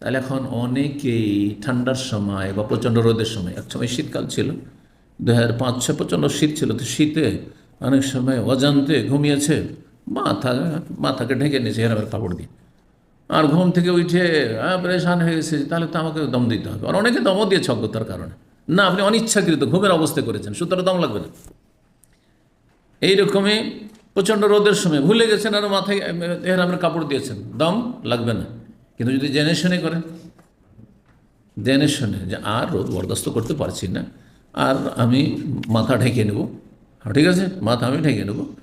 তাহলে এখন অনেকেই ঠান্ডার সময় বা প্রচণ্ড রোদের সময়, এক সময় শীতকাল ছিল দু হাজার পাঁচ ছয় প্রচণ্ড শীত ছিল, তো শীতে অনেক সময় অজান্তে ঘুমিয়েছে, মাথা, মাথাকে ঢেকে নিয়েছে হেরামের কাপড় দিয়ে। আর ঘুম থেকে উঠে পরেশান হয়ে গেছে, তাহলে তো আমাকে দম দিতে হবে। আর অনেকে দমও দিয়েছে অজ্ঞতার কারণে। না, আপনি অনিচ্ছাকৃত, ঘুমের অবস্থা করেছেন, সুতরাং দম লাগবে না। এইরকমই প্রচণ্ড রোদের সময়, ভুলে গেছেন, আর মাথায় এহরামের কাপড় দিয়েছেন, দম লাগবে না। কিন্তু যদি জেনে শুনে করেন জেনে শুনে যে আর রোদ বরদাস্ত করতে পারছি না আর আমি মাথা ঢেকে নেব। হ্যাঁ, ঠিক আছে মাথা আমি ঢেকে নেব।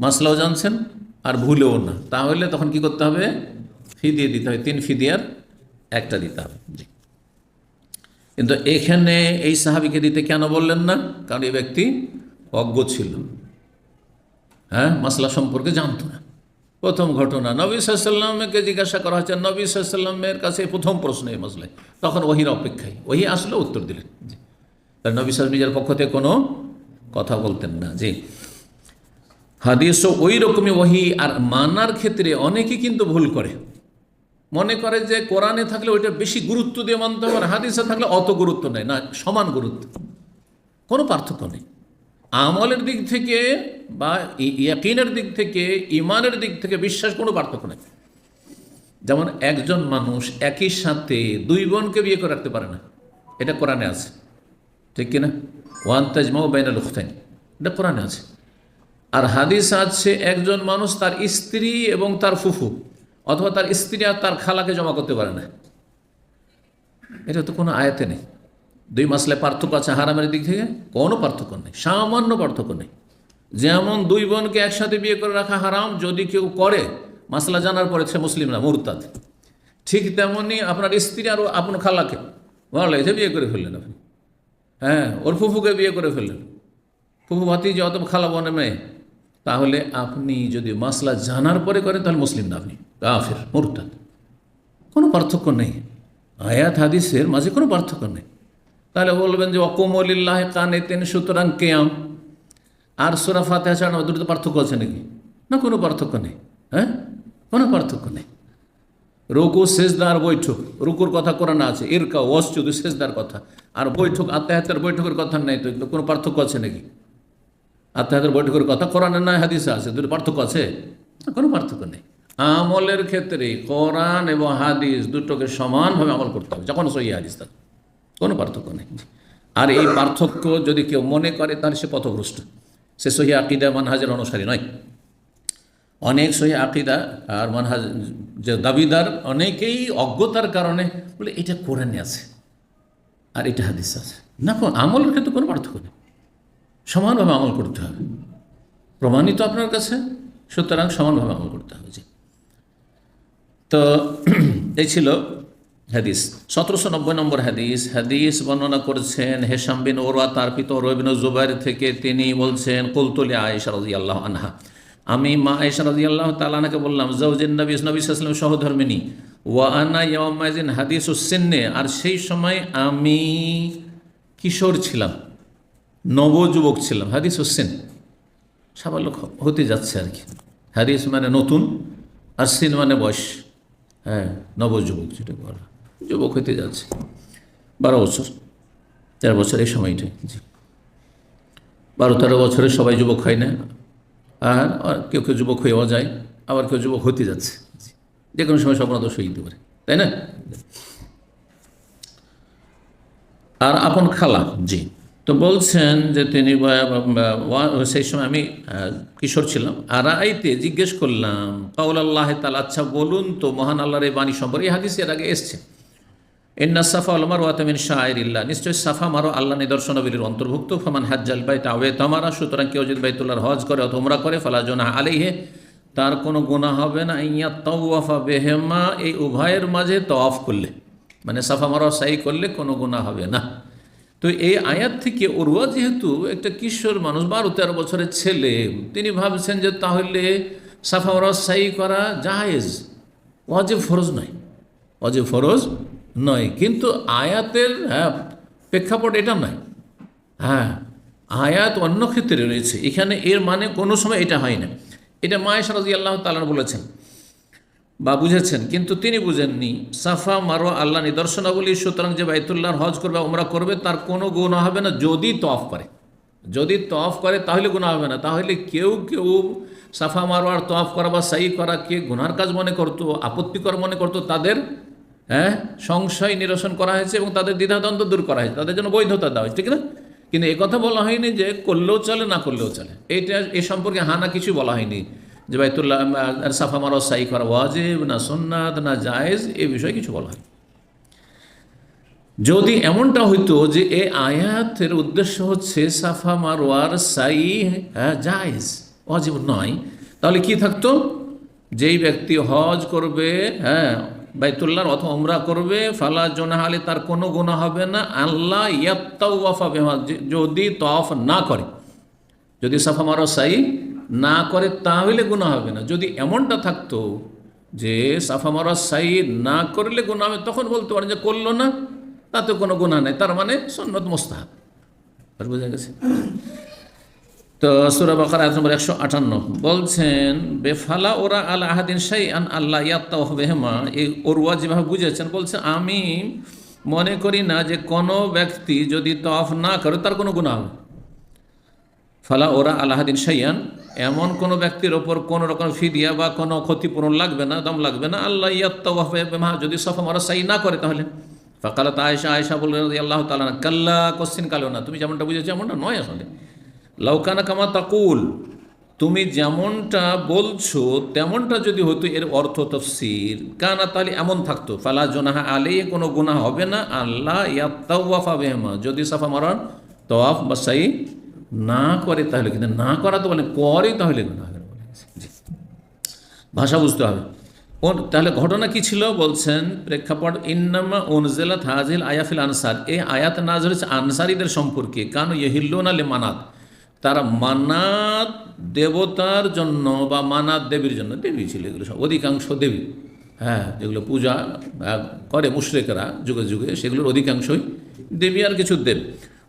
মাসলাও জানছেন আর ভুলেও না। তাহলে তখন কি করতে হবে? ফি দিয়ে দিতে হয় তিন ফি দিয়ার একটা দিতে হবে। জি। কিন্তু এখানে এই সাহাবিকে দিতে কেন বললেন না? কারণ এই ব্যক্তি অজ্ঞ ছিল। হ্যাঁ মাসলা সম্পর্কে জানতো না। প্রথম ঘটনা, নবী সাল্লামকে জিজ্ঞাসা করা হচ্ছে নবী সাল্লামের কাছে প্রথম প্রশ্ন এই মশলায় তখন ওহির অপেক্ষায়, ওহি আসলে, উত্তর দিলেন। জি। তার নবী সাল নিজের পক্ষ থেকে কোনো কথা বলতেন না। জি। হাদিসও ওই রকমই ওহি আর মানার ক্ষেত্রে অনেকে কিন্তু ভুল করে। মনে করে যে কোরআনে থাকলে ওইটা বেশি গুরুত্ব দিয়ে মানতে হবে আর হাদিসে থাকলে অত গুরুত্ব নেই, না, সমান গুরুত্ব। কোনো পার্থক্য নেই। আমলের দিক থেকে বা ইয়াকিনের দিক থেকে ইমানের দিক থেকে বিশ্বাস কোনো পার্থক্য নেই। যেমন একজন মানুষ একই সাথে দুই বোনকে বিয়ে করে রাখতে পারে না। এটা কোরআনে আছে। ঠিক কিনা? ওয়ান তাজমাও বাইনাল উখতাইন এটা কোরআনে আছে। আর হাদিস আছে একজন মানুষ তার স্ত্রী এবং তার ফুফু, অথবা তার স্ত্রী আর তার খালাকে জমা করতে পারে না। এটা তো কোনো আয়াতে নেই। দুই মাসলে পার্থক্য আছে হারামের দিক থেকে? কোনো পার্থক্য নেই, সামান্য পার্থক্য নেই। যেমন দুই বোনকে একসাথে বিয়ে করে রাখা হারাম, যদি কেউ করে, মাসলা জানার পরে সে মুসলিম না, মুরতাদ। ঠিক তেমনি আপনার স্ত্রী আর আপনার খালাকে ভালো লাগছে বিয়ে করে ফেললেন আপনি। হ্যাঁ ওর ফুফুকে বিয়ে করে ফেললেন। ফুফু ভাতি যে অত খালা বনে মেয়ে, তাহলে আপনি যদি মাসলা জানার পরে করেন, তাহলে মুসলিম না আপনি, কাফের, মুরতাদ। কোনো পার্থক্য নেই। আয়াত হাদিসের মাঝে কোনো পার্থক্য নেই। তাহলে বলবেন যে অকমলিল্লাহ কানে তেন সুতরাং কেয়াম। আর সুরা ফাতেহা ছাড়া দুটো পার্থক্য আছে নাকি? না কোনো পার্থক্য নেই। হ্যাঁ? কোনো পার্থক্য নেই। রুকু শেষদার বৈঠক। রুকুর কথা কোরআন আছে। ইরকা ওয়াসজুদ শেষদার কথা। আর বৈঠক আত্মাহাতের বৈঠকের কথা নেই তো কোনো পার্থক্য আছে নাকি? আত্মাহাতের বৈঠকের কথা কোরআনের নয় হাদিসে আছে। দুটো পার্থক্য আছে? না, কোনো পার্থক্য নেই। আমলের ক্ষেত্রে কোরআন এবং হাদিস দুটোকে সমানভাবে আমল করতে হবে। যখন সহি হাদিস থাকে কোনো পার্থক্য নেই। আর এই পার্থক্য যদি কেউ মনে করে, তাহলে সে পথভ্রষ্ট। সে সহি আকিদা মানহাজের অনুসারী নয়। অনেক সহি আকিদা আর মানহাজ যে দাবিদার অনেকেই অজ্ঞতার কারণে বলে, এটা কোরআনে আছে আর এটা হাদিস আছে। না আমলের ক্ষেত্রে কোনো পার্থক্য নেই। সমানভাবে আমল করতে হবে। প্রমাণিত আপনার কাছে, সুতরাং সমানভাবে আমল করতে হবে। জি। তো, এই ছিল হাদিস। সতেরোশো নব্বই নম্বর হাদিস হাদিস বর্ণনা করেছেন হেসাম বিন ওরা তার পিতা রবিন জুবাইর থেকে তিনি বলছেন কুলতুলি আয়েশা রাজি আল্লাহ আনহা। আমি মা আয়েশা রাজি আল্লাহ তালানাকে বললাম জৌজিন নবী নবী সহধর্মিনী ওয়া আনা ইয়ামাজিন হাদিস উসিন্নে আর সেই সময় আমি কিশোর ছিলাম, নবযুবক ছিলাম, হাদিস হোসেন সাবালক হতে যাচ্ছে আর কি। হাদিস মানে নতুন, আর সিন মানে বয়স। হ্যাঁ নবযুবক যেটা বলা যুবক হতে যাচ্ছে। বারো বছর, তেরো বছর এই সময়টাই। জি। বারো, তেরো বছরে সবাই যুবক হয় না। আর কেউ কেউ যুবক হয়েও যায়, আবার কেউ যুবক হতে যাচ্ছে। যে কোনো সময় স্বপ্ন দোষ যেতে পারে, তাই না? আর আপন খালা, জি। তো বলছেন যে তিনি সেই সময় আমি কিশোর ছিলাম। আর আইতে জিজ্ঞেস করলাম কাউল আল্লাহ তালা আচ্ছা বলুন তো, মহান আল্লাহর এই বাণী সম্পর্কে হাদিস এর আগে এসছে? ইন্না সাফা আলমার ওয়াতামিন শাহরিল্লাহ নিশ্চয়ই সাফা মারো আল্লাহ নিদর্শনবিলির অন্তর্ভুক্ত। ফমান হাজ্জাল বাই তাওয়ে তামারা, সুতরাং কেউ যদি বাইতুল্লাহর হজ করে অথবা উমরা করে, ফালা জোনা আলিহে তার কোনো গুণা হবে না। ইয়া তাওয়াফা বেহেমা, এই উভয়ের মাঝে তওয়াফ করলে মানে সাফা মারা সাই করলে কোনো গুণা হবে না। তো এই আয়াত থেকে ওরুয়া যেহেতু একটা কিশোর মানুষ, বারো তেরো বছরের ছেলে, তিনি ভাবছেন যে তাহলে সাফা মারা সাই করা জায়েজ। ওয়াজিব ফরজ নয়। অজে ফরজ নয়। কিন্তু আয়াতের হ্যাঁ প্রেক্ষাপট এটা নয়। হ্যাঁ আয়াত অন্য ক্ষেত্রে রয়েছে। এখানে এর মানে কোনো সময় এটা হয় না। এটা মায়ের সারাজি আল্লাহ তালান বলেছেন। বা বুঝেছেন, কিন্তু তিনি বুঝেননি, সাফা মারো আল্লাহ নিদর্শনাবলী, সুতরাং যে বাইতুল্লাহর হজ করবে ওমরা করবে, তার কোনো গুণ হবে না যদি তফ করে। যদি তফ করে, তাহলে গুণা হবে না। তাহলে কেউ কেউ সাফা মারোয়ার তফ করা বা সাই করা কে গুনার কাজ মনে করতো, আপত্তিকর মনে করতো, তাদের হ্যাঁ? সংশয় নিরসন করা হয়েছে এবং তাদের দ্বিধাদ্বন্দ্ব দূর করা হয়েছে। তাদের জন্য বৈধতা দেওয়া হয়েছে, ঠিক না? কিন্তু কথা বলা হয়নি যে করলেও চলে, না করলেও চলে। এইটা, এ সম্পর্কে হানা কিছু বলা হয়নি। যে বাইতুল্লাহ সাফা মারো সাই করা ওয়াজিব, না সুন্নাত, না জায়েজ, এ বিষয়ে কিছু বলা হয় যদি এমনটা হইতো যে এ আয়াতের উদ্দেশ্য হচ্ছে সাফা মারোয়ার সাই হ্যাঁ জায়েজ অজীব নয়, তাহলে কি থাকতো? যেই ব্যক্তি হজ করবে হ্যাঁ বাইতুল্লাহর অথবা উমরা করবে, ফালা জোনা তার কোনো গুণা হবে না। আল্লাহ ইয়াত্তাওয়াফা বেমা যদি তফ না করে, যদি সাফা মারো সাই না করে, তাহলে গুণা হবে না। যদি এমনটা থাকতো যে সাফা মারো সাই না করলে গুণা হবে, তখন বলতে পারেন যে করল না, তাতে কোনো গুণা নেই। তার মানে সন্ন্যত মোস্তাহাব। আর বোঝা গেছে? তো সুরা বাকার আয়াত নম্বর একশো আটান্ন বলছেন, বেফালা ওরা আল আহাদিন শাই আন আল্লাহ ইয়াত্তা বেহমা। এই ওরুয়া যেভাবে বুঝেছেন বলছে, আমি মনে করি না যে কোনো ব্যক্তি যদি তফ না করে, তার কোনো গুণা হবে ফালা ওরা আল্লাহাদিন সাইয়ান এমন কোনো ব্যক্তির ওপর কোনো রকম ফিদিয়া বা কোনো ক্ষতিপূরণ লাগবে না, দম লাগবে না। আল্লাহ ইয়াত্তাহা যদি সফা মারা সাই না করে তাহলে। ফাকালাত আয়েশা আয়েশা বললেন আল্লাহ তালা কাল্লা, কোশ্চিন কালো না। তুমি যেমনটা বুঝেছ, এমনটা নয় আসলে। লাউকানা কামা তাকুল, তুমি যেমনটা বলছো, তেমনটা যদি হতো এর অর্থ তফসির। কানা তাহলে এমন থাকতো, ফালা জোনাহা আলে কোনো গুনাহ হবে না, আল্লাহ ইয়াত্তাওয়াফা বেহমা, যদি সাফা মারার তওয়াফ বা সাই না করে তাহলে কিন্তু, না করা তো বলে, করে তাহলে গুনাহ হবে ভাষা বুঝতে হবে। তাহলে ঘটনা কি ছিল? বলছেন প্রেক্ষাপট, ইন্নামা ওনজেলাত হাজিল আয়াফিল আনসার। এই আয়াত নাজর হচ্ছে আনসারিদের সম্পর্কে। কান ইহিল্লোন আলে মানাত। তারা মানাত দেবতার জন্য বা মানাত দেবীর জন্য, দেবী ছিল এগুলো সব, অধিকাংশ দেবী। হ্যাঁ যেগুলো পূজা করে মুশ্রেকেরা যুগে যুগে, সেগুলোর অধিকাংশই দেবী আর কিছু দেব।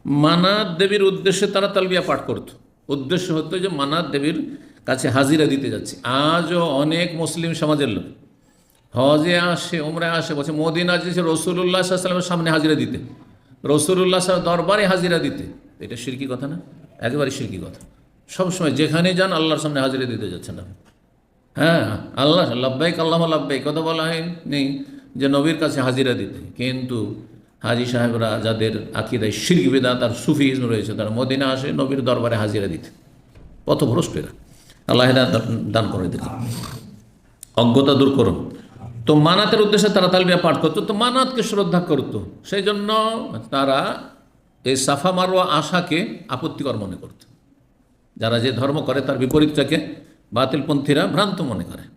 মানাত দেবীর উদ্দেশ্যে তারা তালবিয়া পাঠ করত। উদ্দেশ্য হতো যে মানাত দেবীর কাছে হাজিরা দিতে যাচ্ছে। আজও অনেক মুসলিম সমাজের লোক। হজে আসে ওমরায় আসে, বলছে, মদিনা যেছে রসুল্লাহ সাল্লামের সামনে হাজিরা দিতে। রসুল্লাহ সাহেব দরবারে হাজিরা দিতে। এটা সিরকি কথা না? একেবারে সিরকি কথা। সবসময় যেখানে যান আল্লাহর সামনে হাজিরা দিতে যাচ্ছেন আপনি। হ্যাঁ আল্লাহ, লাব্বাইক আল্লাহ লাব্বাইক, কথা বলা হয় নেই যে নবীর কাছে হাজিরা দিতে। কিন্তু হাজি সাহেবরা যাদের আকিদায় শির্ক বেদাত আর সুফিজম রয়েছে, তারা মদিনা আসে, নবীর দরবারে হাজিরা দিতে। পথভ্রষ্ট এরা। আল্লাহ দান করে দিলেন। অজ্ঞতা দূর করুন। তো মানাতের উদ্দেশ্যে তারা তালবিয়া পাঠ করতো, তো মানাতকে শ্রদ্ধা করতো। সেই জন্য তারা এই সাফা মারোয়া আশাকে আপত্তিকর মনে করত। যারা যে ধর্ম করে তার বিপরীতটাকে বাতিলপন্থীরা ভ্রান্ত মনে করে।